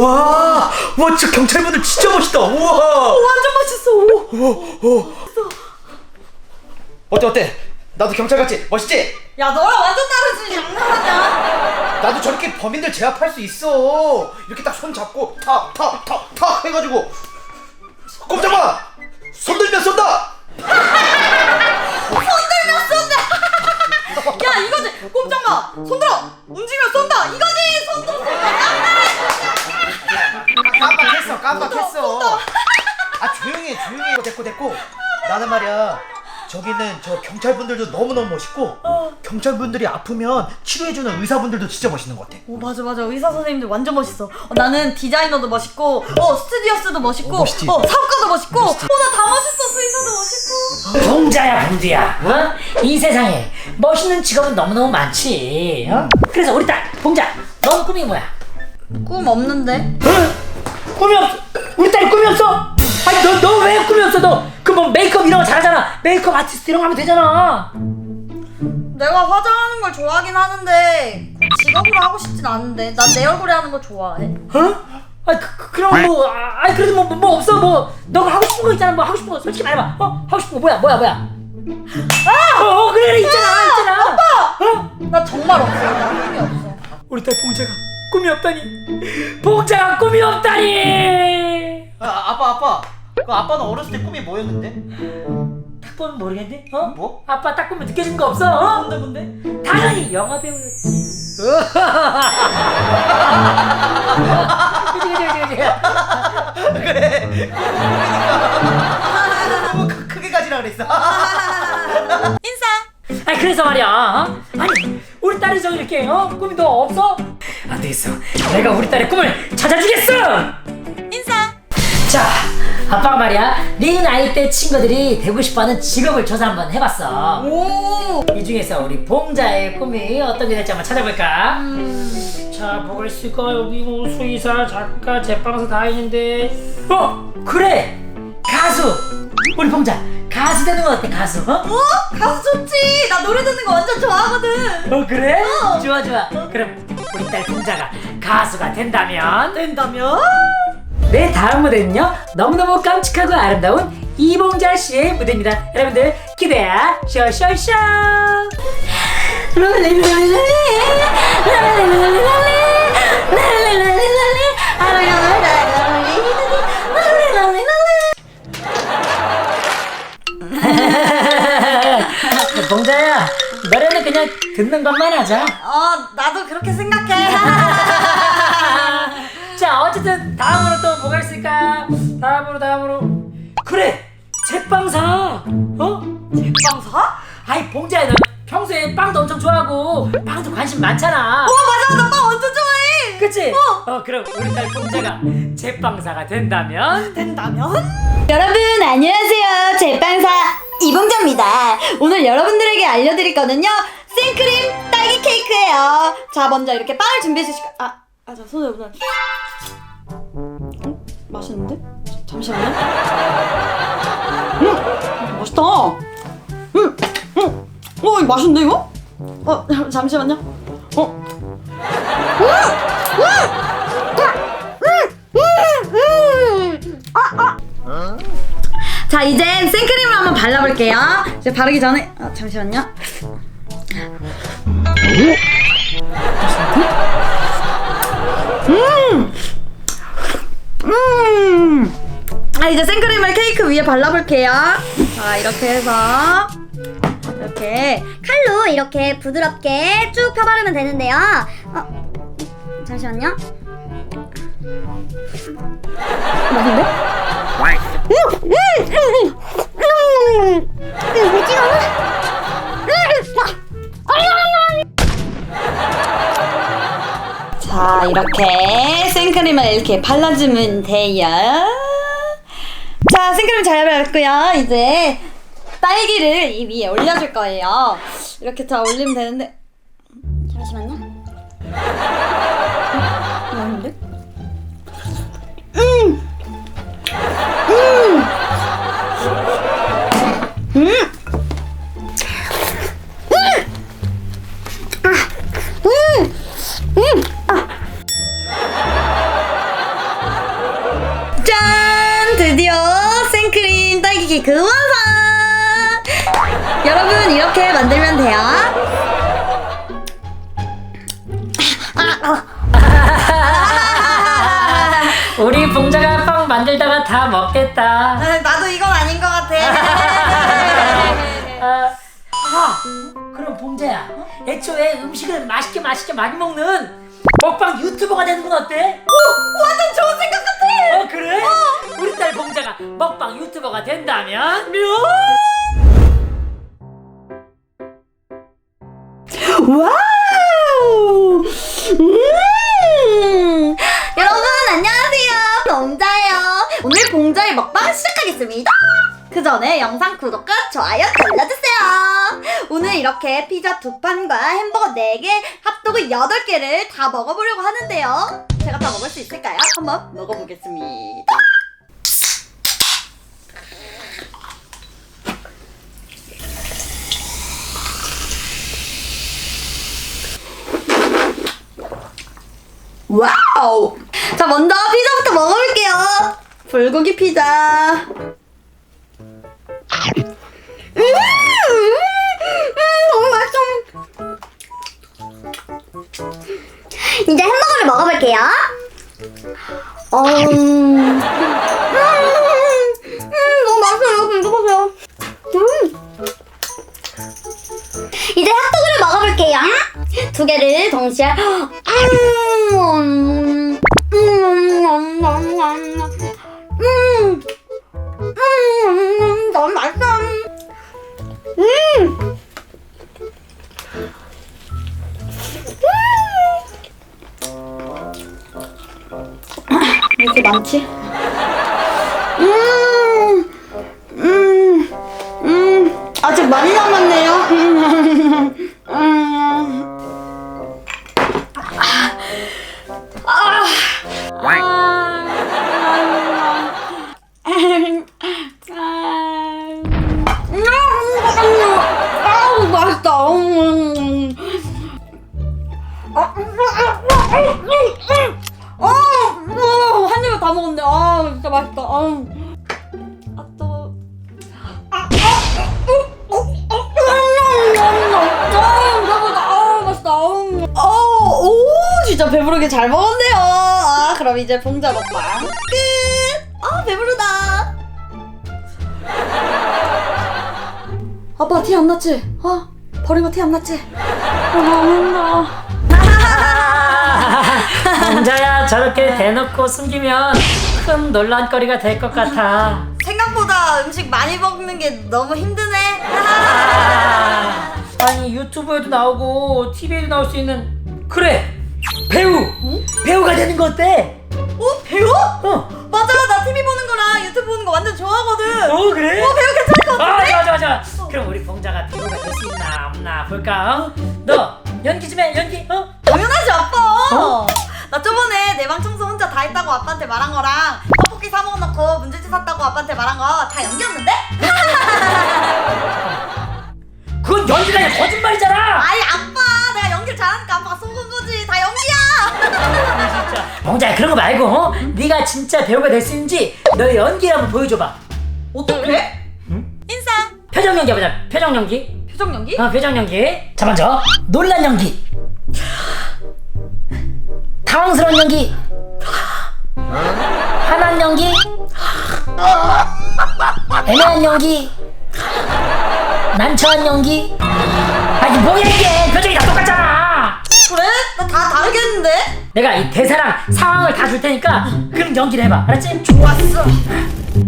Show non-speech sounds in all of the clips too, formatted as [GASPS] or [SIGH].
와, 와, 저 경찰분들 진짜 멋있다. 우와. 완전 멋있어. 어때 어때? 나도 경찰 같지? 멋있지? 야 너랑 완전 다르지 장난하냐? 나도 저렇게 범인들 제압할 수 있어. 이렇게 딱 손 잡고 탁, 탁, 탁, 탁 해가지고 꼼짝마. 손 들면 쏜다. [LAUGHS] 말이야. 저기 있는 저 경찰분들도 너무너무 멋있고 경찰분들이 아프면 치료해주는 의사분들도 진짜 멋있는 것 같아 오 맞아 맞아 의사 선생님들 완전 멋있어 어, 나는 디자이너도 멋있고 어 스튜디오스도 멋있고 어, 멋있지. 어 사업가도 멋있고 어나다 멋있어 수의사도 멋있고 봉자야 봉두야 어? 이 세상에 멋있는 직업은 너무너무 많지 어? 그래서 우리 딸 봉자 넌 꿈이 뭐야? 꿈 없는데 어? 꿈이 없어 우리 딸 꿈이 없어? 아니 너너왜 꿈이 없어? 너 그 뭐 메이크업 이런 거 잘하잖아. 메이크업 아티스트 이런 거 하면 되잖아. 내가 화장하는 걸 좋아하긴 하는데 꼭 직업으로 하고 싶진 않은데 난 내 얼굴에 하는 거 좋아해. 어? 아니 그, 그, 그럼 뭐 아, 아니 그래도 뭐, 뭐, 뭐 없어. 뭐 너가 하고 싶은 거 있잖아. 뭐 하고 싶은 거 솔직히 말해봐. 어? 하고 싶은 거 뭐야? 뭐야 뭐야? 아! 어, 어 그래 그래 있잖아 있잖아. 어? 나 정말 없어. 나 꿈이 없어. 우리 딸 봉자가 꿈이 없다니. 봉자가 꿈이 없다니 아, 아빠 아빠 그 아빠는 어렸을 때 꿈이 뭐였는데? 딱 보면 모르겠네 어? 뭐? 아빠 딱 보면 느껴지는 거 없어 어? 뭔데 뭔데? 당연히 영화 배우였지 [LAUGHS] 그치 그치 그치 그치 그래 너무 크- 크게 가지라 그랬어 [LAUGHS] 인사 아니 그래서 말이야 어? 아니 우리 딸이 저 이렇게 어? 꿈이 너 없어? 안 되겠어 내가 우리 딸의 꿈을 찾아주겠어 아빠가 말이야 네 나이 때 친구들이 되고 싶어하는 직업을 조사 한번 해봤어. 오! 이 중에서 우리 봉자의 꿈이 어떤 게 될지 한번 찾아볼까? 자 뭐가 있을까 여기 뭐 수의사 작가 제빵사 다 있는데. 어 그래! 가수! 우리 봉자 가수 되는 거 어때 가수? 어? 어? 가수 좋지. 나 노래 듣는 거 완전 좋아하거든. 어 그래? 좋아 좋아. 그럼 우리 딸 봉자가 가수가 된다면? 된다면? 네 다음 무대는요 너무너무 깜찍하고 아름다운 이봉자 씨의 무대입니다. 여러분들 기대해 쇼쇼쇼 [LAUGHS] 봉자야 노래는 그냥 듣는 것만 하자. 어 나도 그렇게 생각해 [LAUGHS] 제빵사 어? 빵사? 아이 봉자야 너 평소에 빵도 엄청 좋아하고 빵도 관심 많잖아 어 맞아 나 빵 완전 좋아해 그치? 어. 어 그럼 우리 딸 봉자가 제빵사가 된다면 된다면? 여러분 안녕하세요 제빵사 이봉자입니다 오늘 여러분들에게 알려드릴 거는요 생크림 딸기 케이크예요 자 먼저 이렇게 빵을 준비해 주시고 아, 아, 저 손에 우선 어? 맛있는데? 잠시만요 음, 맛있다. 음, 음, 어, 이거 맛있는데 이거? 어, [LAUGHS] 잠시만요. 어, 자 이제 생크림을 한번 발라볼게요. 이제 바르기 전에 아, 잠시만요. 음! 아 이제 생크림을 케이크 위에 발라볼게요 자 이렇게 해서 이렇게 칼로 이렇게 부드럽게 쭉 펴바르면 되는데요. 어, 잠시만요. 맛있는데? 음, 음, 음, 음, 음? 자 이렇게 생크림을 이렇게 발라주면 돼요 자 생크림 잘 발랐고요. 이제 딸기를 이 위에 올려줄 거예요. 이렇게 다 올리면 되는데. 잠시만요. 맛있는데? 케이크 완성! 여러분 이렇게 만들면 돼요. [LAUGHS] 우리 봉자가 빵 만들다가 다 먹겠다. 아, 나도 이건 아닌 것 같아. 아, 아, 그럼 봉자야. 애초에 음식을 맛있게 맛있게 많이 먹는 먹방 유튜버가 되는 건 어때? 오, 완전 좋은 생각 같아. 어 그래? 우리 딸 봉자가 먹방 유튜버가 된다면? 와우! 음! 여러분 안녕하세요. 봉자예요. 오늘 봉자의 먹방 시작하겠습니다. 그 전에 영상 구독과 좋아요 눌러주세요. 오늘 이렇게 피자 두 판과 햄버거 네 개, 핫도그 여덟 개를 다 먹어보려고 하는데요. 제가 다 먹을 수 있을까요? 한번 먹어보겠습니다. 와우! 자 먼저 피자부터 먹어볼게요. 불고기 피자. 음, 음, 너무 맛있어. 이제 햄버거를 먹어볼게요. 어, 음, 음, 음, 너무 맛있어요. 여러분 이거 보세요. 음. 이제 핫도그를 먹어볼게요. 두 개를 동시에. 음, 음, 음, 음, 음, 음, 음, 너무 맛있어. 음. 왜 이렇게 많지? 음, 음, 음, 아직 많이 남았네요. 음. 어, 어, 한 입에 다 먹었네. 아, 진짜 맛있다. 아, 아 또. 아, 아, 어, 어, 어, 어, 아. 아. 어, 오, 진짜 배부르게 잘 먹었네요. 아, 그럼 이제 봉자 먹방 끝. 아, 배부르다. 아빠 티 안 났지? 아, 버리고 티안 났지? 아, 먹는다. 봉자야 저렇게 대놓고 숨기면 큰 논란거리가 될 것 같아. 생각보다 음식 많이 먹는 게 너무 힘드네. 아, 아니 유튜브에도 나오고 TV에도 나올 수 있는 그래 배우 배우가 되는 거 어때? 어 배우? 어, 맞아 나 TV 보는 거랑 유튜브 보는 거 완전 좋아하거든. 어 그래? 어 배우 괜찮을 것아 같은데? 좋아 좋아 좋아. 그럼 우리 봉자가 배우가 될 수 있나 없나 볼까? 어? 말한 거 다 연기였는데? [LAUGHS] 그건 연기가 아니라 거짓말이잖아. 아이 아빠 내가 연기를 잘하니까 아빠가 속은 거지 다 연기야. [LAUGHS] 봉자야 그런 거 말고 어? 네가 진짜 배우가 될 수 있는지 너의 연기를 한번 보여줘봐. 어떻게? 응? 인상. 표정 연기 해보자. 표정 연기. 표정 연기? 어, 표정 연기. 자, 먼저 놀란 연기. [GASPS] 당황스러운 연기. 화난 연기. 애매한 연기. 난처한 연기. 아니 뭐야 이게 표정이 다 똑같잖아. 그래? 나 다 다르겠는데? 내가 이 대사랑 상황을 다 줄 테니까 그럼 연기를 해봐. 알았지? 좋았어.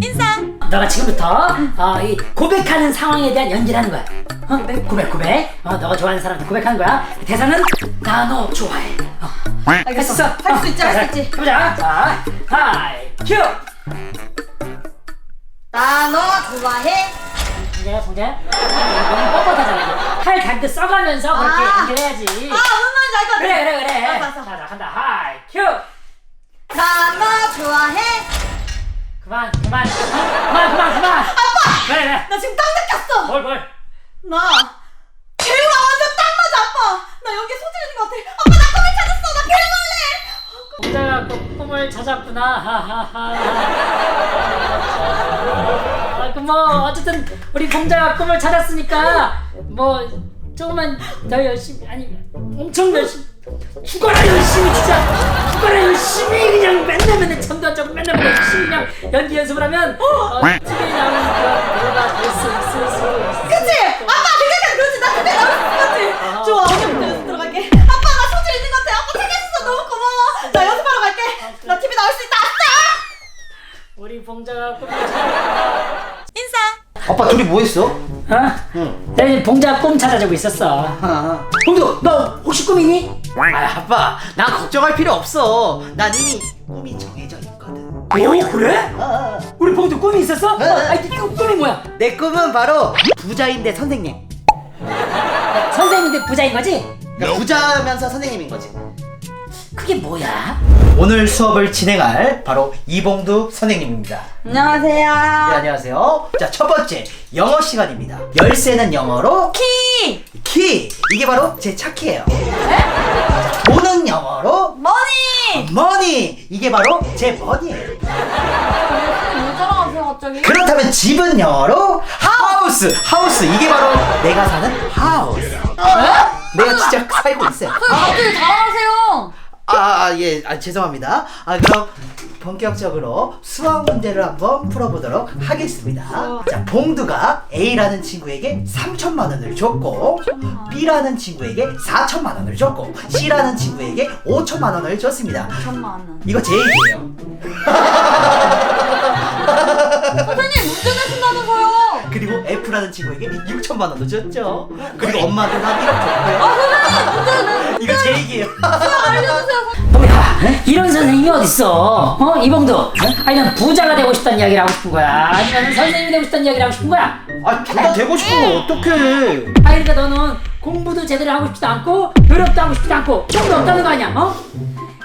인상. 너가 지금부터 어, 이 고백하는 상황에 대한 연기를 하는 거야. 어? 고백 고백. 어, 너가 좋아하는 사람한테 고백하는 거야. 대사는 나 너 좋아해. 어. 알겠어. 할 수 있지 할 수 있지. 해보자. 자, 하이 큐. 나 너 좋아해. 봉자야. 너무 뻣뻣하잖아. 이게. 팔 갈때 써가면서 그렇게 아. 연기해야지. 아 무슨 말인지 알것 같아. 그래 그래 그래. 알았어, 알았어. 자, 자 간다. 하이 큐. 나 너 좋아해. 그만 그만 그만 그만 그만. 아빠. 그래 그래. 나 지금 딱 느꼈어. 뭘 뭘. 나 배우가 완전 딱 맞아 아빠. 나 연기 소질 있는 것 같아. 그 꿈을 찾았구나. 하하하. 아, 그뭐 어쨌든 우리 봉자가 꿈을 찾았으니까 뭐 조금만 더 열심히 아니 엄청 열심히 죽어라 열심히 진짜 죽어라 열심히 그냥 맨날 맨날 잠도 안 자고 맨날 맨날 열심히 그냥 연기 연습을 하면 어, TV에 나오는 그런 배우가 될수 있을 수 있어. 그치? 아빠 생각해 그렇지 나 그때 나올 수 있을 것 같아 좋아 오늘부터 연습 들어갈게 아빠 나 소질 있는 것 같아 아빠 챙겨줘서 너무 고마워 나 연습하러 갈게 나 TV 나올 수 있다 아싸 우리 봉자가 꿈을 찾아 인사 아빠 둘이 뭐 했어? 어? 응. 나 이제 봉자 꿈 찾아주고 있었어 아, 봉두 너 혹시 꿈이니? 아 아빠 난 걱정할 필요 없어 난 이미 꿈이 정해져 있거든 오 그래? 아, 아. 우리 봉두 꿈이 있었어? 네. 아니 꿈, 꿈이 뭐야? 내 꿈은 바로 부자인데 선생님 선생님인데 부자인 거지? 그러니까 부자면서 선생님인 거지 그게 뭐야? 오늘 수업을 진행할 바로 이봉두 선생님입니다 안녕하세요. 네, 안녕하세요. 자, 첫 번째 영어 시간입니다. 열쇠는 영어로 키 키. 이게 바로 제 차키예요. 자, 돈은 영어로 머니 머니. 이게 바로 제 머니예요. 왜 갑자기 그렇다면 집은 영어로 하우스. 하우스. 이게 바로 내가 사는 하우스. 내가 진짜 살고 있어요. 갑자기 자랑하세요 아, 아, 예, 아, 죄송합니다. 아, 그럼 본격적으로 수학 문제를 한번 풀어보도록 하겠습니다. 자, 봉두가 A라는 친구에게 3천만 원을 줬고, B라는 친구에게 4천만 원을 줬고, C라는 친구에게 5천만 원을 줬습니다. 천만 원 이거 제 얘기예요. 선생님 문제 내신다면서요 그리고 F라는 친구에게 6천만 원도 줬죠. 그리고 엄마한테 한 1억 줬고요. 이거 제 얘기예요. 야, 이런 선생님이 어딨어? 어? 이봉두? 아니 난 부자가 되고 싶다는 이야기를 하고 싶은 거야? 아니면 선생님이 되고 싶다는 이야기를 하고 싶은 거야? 아, 둘다 되고 싶으면 어떡해. 아 그러니까 너는 공부도 제대로 하고 싶지도 않고 노력도 하고 싶지 않고 꿈도 없다는 거 아니야? 어?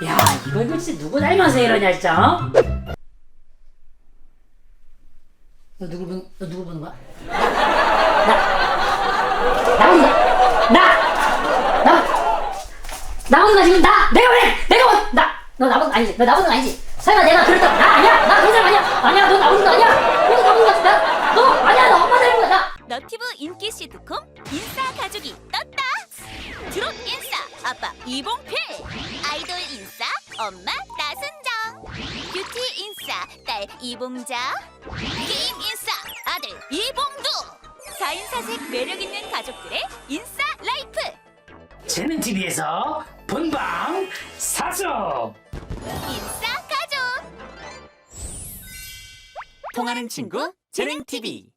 야 이거 이거 진짜 누구 닮아서 이러냐 진짜 어? 너 누구 본, 너 누구 보는 거야? 나! 나 보는 거야? 나! 나! 나 보는 거야 지금 나! 내가 왜! 내가 뭐! 나! 너 나보는 거 아니지? 너 나보는 거 아니지? 설마 내가 그랬다 나 아니야! 나 그런 사람 아니야! 아니야 너 나보는 거 아니야! 너도 나보는 거 같아! 너! 아니야 너 엄마 닮은 거야 나! 너티브 인기 시트콤 인싸 가족이 떴다 드롭 인싸 아빠 이봉필 아이돌 인싸 엄마 나순정 뷰티 인싸 딸 이봉자. 게임 인싸 아들 이봉두. 사인사색 매력 있는 가족들의 인싸 라이프. 재능 TV에서 본방 사수! 인싸 가족. 통하는 친구 재능 TV